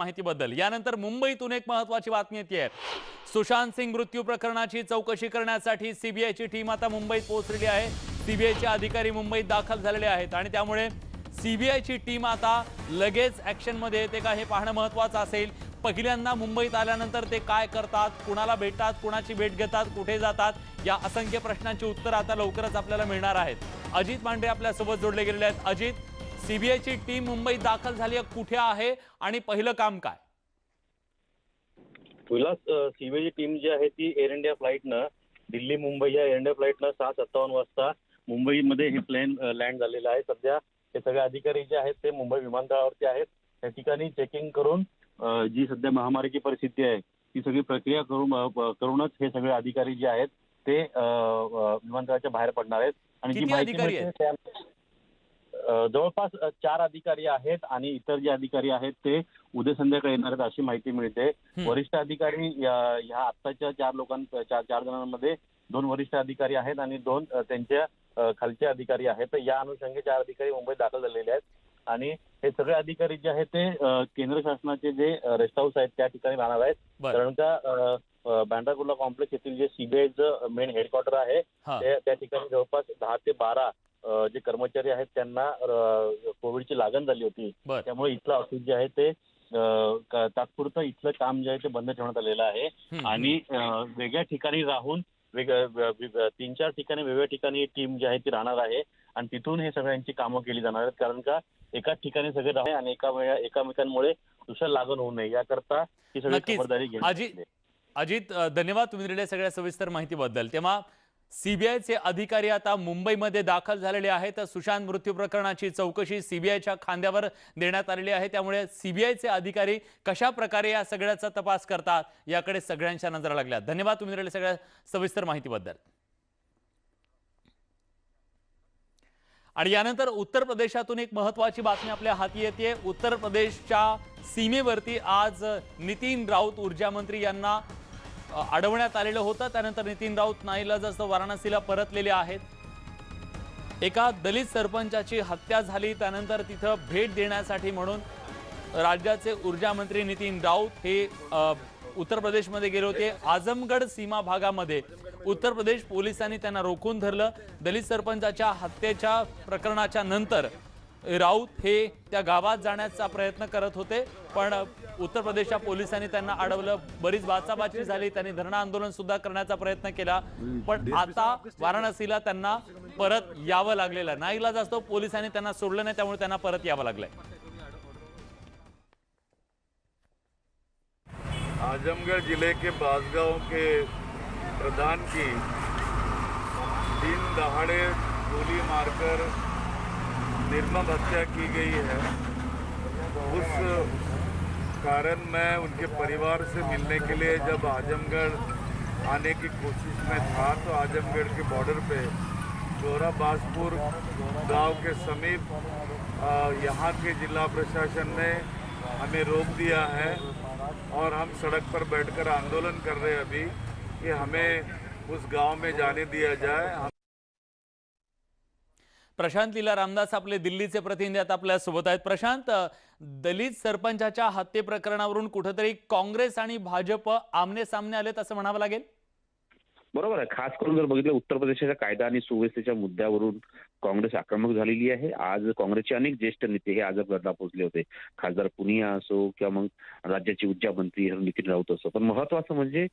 माहितीबद्दल. यानंतर मुंबईतून एक महत्वाची बातमी येते सुशांत सिंग मृत्यू प्रकरणाची चौकशी करण्यासाठी सीबीआयची टीम आता मुंबईत पोहोचलेली आहे. सीबीआयचे अधिकारी मुंबईत दाखल झालेले आहेत आणि त्यामुळे सीबीआयची टीम आता लगेच ऍक्शनमध्ये येते का हे पाहणं महत्वाचं असेल. पहिल्यांदा मुंबईत आल्यानंतर ते काय करतात कुणाला भेटतात कुणाची भेट घेतात कुठे जातात या असंख्य प्रश्नांची उत्तर आता लवकरच आपल्याला मिळणार आहेत. अजित पांडे आपल्यासोबत जोडले गेलेले आहेत. अजित सीबीआयची टीम मुंबईत दाखल झाली आहे. कुठे आहे आणि पहिलं काम काय? तुला सीबीआयची टीम जी आहे ती एअर इंडिया फ्लाईटनं दिल्ली मुंबई या एअर इंडिया फ्लाईटनं सहा सत्तावन्न वाजता मुंबईमध्ये हे प्लेन लँड झालेलं आहे. सध्या हे सगळे अधिकारी जे आहेत ते मुंबई विमानतळावरती आहेत. त्या ठिकाणी चेकिंग करून जी सध्या महामारीची परिस्थिती आहे ती सगळी प्रक्रिया करून करूनच हे सगळे अधिकारी जे आहेत ते विमानतळाच्या बाहेर पडणार आहेत. आणि जी माहिती अधिकारी मिळते त्या- अ, जवळपास चार अधिकारी आहेत आणि इतर जे अधिकारी आहेत ते उद्या संध्याकाळी येणार आहेत अशी माहिती मिळते. वरिष्ठ अधिकारी ह्या आत्ताच्या चार लोकां चार चार जणांमध्ये दोन वरिष्ठ अधिकारी आहेत आणि दोन त्यांच्या खालचे अधिकारी आहेत. तर या अनुषंगी चार अधिकारी मुंबईत दाखल झालेले आहेत. आणि हे सगळे अधिकारी जे आहेत ते केंद्र शासनाचे जे रेस्ट हाऊस आहेत त्या ठिकाणी राहणार आहेत. कारण का बांद्राकुर्ला कॉम्प्लेक्स येथील जे सीबीआयचं मेन हेडक्वार्टर आहे ते- त्या ठिकाणी जवळपास दहा ते बारा जे कर्मचारी आहेत त्यांना कोविडची लागण झाली होती. त्यामुळे इथलं ऑफिस जे आहे ते तात्पुरतं इथलं काम जे आहे ते बंद ठेवण्यात आलेलं आहे. आणि वेगळ्या ठिकाणी राहून वेग व- व- तीन चार ठिकाणी वेगवेगळ्या ठिकाणी टीम जी आहे ती राहणार आहे. आणि तिथून हे सगळ्यांची कामं केली जाणार आहेत. कारण का एकाच ठिकाणी सगळे राहणे आणि एका एकामेकांमुळे दुसऱ्या लागण होऊ नये. याकरता ही सगळी. खबरदारी घेण्यात अजित- धन्यवाद तुम्ही दिलेल्या सगळ्या सविस्तर माहितीबद्दल. तेव्हा सीबीआयचे अधिकारी आता मुंबईमध्ये दाखल झालेले आहेत. सुशांत मृत्यू प्रकरणाची चौकशी सीबीआयच्या खांद्यावर देण्यात आलेली आहे. त्यामुळे सीबीआयचे अधिकारी कशा प्रकारे या सगळ्याचा तपास करतात याकडे सगळ्यांच्या नजरा लागल्या. धन्यवाद तुम्ही दिलेल्या सगळ्या सविस्तर माहितीबद्दल. आणि यानंतर उत्तर प्रदेशातून एक महत्वाची बातमी आपल्या हाती येते. उत्तर प्रदेशच्या सीमेवरती आज नितीन राऊत ऊर्जा मंत्री यांना अडवण्यात आलेलं होतं. त्यानंतर नितीन राऊत नाईलाजास्तव वाराणसीला परतलेले आहेत. एका दलित सरपंचाची हत्या झाली. त्यानंतर तिथं भेट देण्यासाठी म्हणून राज्याचे ऊर्जा मंत्री नितीन राऊत हे उत्तर प्रदेशमध्ये गेले होते. आझमगड सीमा भागामध्ये उत्तर प्रदेश पोलिसांनी त्यांना रोखून धरलं. दलित सरपंचाच्या हत्येच्या प्रकरणाच्या नंतर राऊत हे त्या गावात जाण्याचा प्रयत्न करत होते पण उत्तर प्रदेशच्या पोलिसांनी त्यांना अडवलं. बरीच बाचाबाची झाली त्यांनी धरणं आंदोलन सुद्धा करण्याचा प्रयत्न केला. पण आता वाराणसीला त्यांना परत यावं लागलेलं आहे. इलाज असतो पोलिसांनी त्यांना सोडलं नाही त्यामुळे त्यांना परत यावं लागलंय. आजमगढ़ जिले के बासगांव के प्रधान की दिन दहाड़े गोली मारकर निर्मम हत्या की गई है। उस कारण मैं उनके परिवार से मिलने के लिए जब आजमगढ़ आने की कोशिश में था तो आजमगढ़ के बॉर्डर पे चोरा बासपुर गाँव के समीप यहाँ के जिला प्रशासन ने हमें रोक दिया है और हम सड़क पर बैठकर आंदोलन कर रहे हैं अभी कि हमें उस गाँव में जाने दिया जाए। प्रशांत लीला रामदास आपले दिल्लीचे प्रतिनिधी आता आपल्यासोबत आहेत. प्रशांत दलित सरपंचाच्या हत्ये प्रकरणावरून कुठेतरी काँग्रेस आणि भाजप आमने सामने आलेत असं म्हणावं लागेल? बरोबर आहे. खास करून जर बघितलं उत्तर प्रदेशाच्या कायदा आणि सुव्यवस्थेच्या मुद्द्यावरून काँग्रेस आक्रमक झालेली आहे. आज काँग्रेसचे अनेक ज्येष्ठ नेते हे आजमगडला पोहोचले होते. खासदार पुनिया असो किंवा मग राज्याचे ऊर्जा मंत्री नितीन राऊत असो. पण महत्वाचं म्हणजे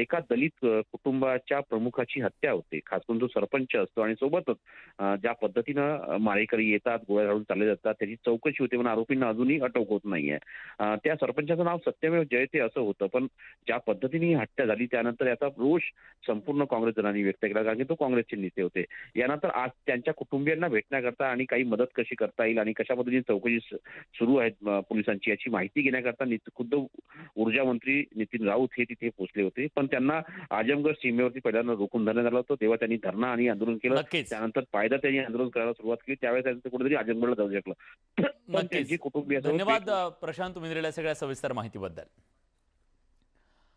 एका दलित कुटुंबाच्या प्रमुखाची हत्या होते. खास करून जो सरपंच असतो आणि सोबतच ज्या पद्धतीनं मारेकरी येतात गोळ्या घालून चालले जातात त्याची चौकशी होते पण आरोपींना अजूनही अटक होत नाहीये. त्या सरपंचाचं नाव सत्यमेव जयते असं होतं. पण ज्या पद्धतीने ही हत्या झाली त्यानंतर याचा रोष संपूर्ण काँग्रेस जणांनी व्यक्त केला. कारण की तो काँग्रेसचे नेते होते. यानंतर आज त्यांच्या कुटुंबियांना भेटण्याकरता आणि काही मदत कशी करता येईल आणि कशा पद्धतीने चौकशी सुरू आहेत पोलिसांची याची माहिती घेण्याकरता खुद्द ऊर्जा मंत्री नितीन राऊत हे तिथे पोहोचले होते. पण त्यांना आजमगड सीमेवरती पहिल्यांदा रोखून धरण्यात आलं होतं. तेव्हा त्यांनी धरणं आणि आंदोलन केलं. त्यानंतर पायदा त्यांनी आंदोलन करायला सुरुवात केली. त्यावेळेस त्यांचं कुठेतरी आजमगडला जाऊ शकलं. पण. त्यांची कुटुंबीय धन्यवाद प्रशांत दिलेल्या सगळ्या सविस्तर माहितीबद्दल.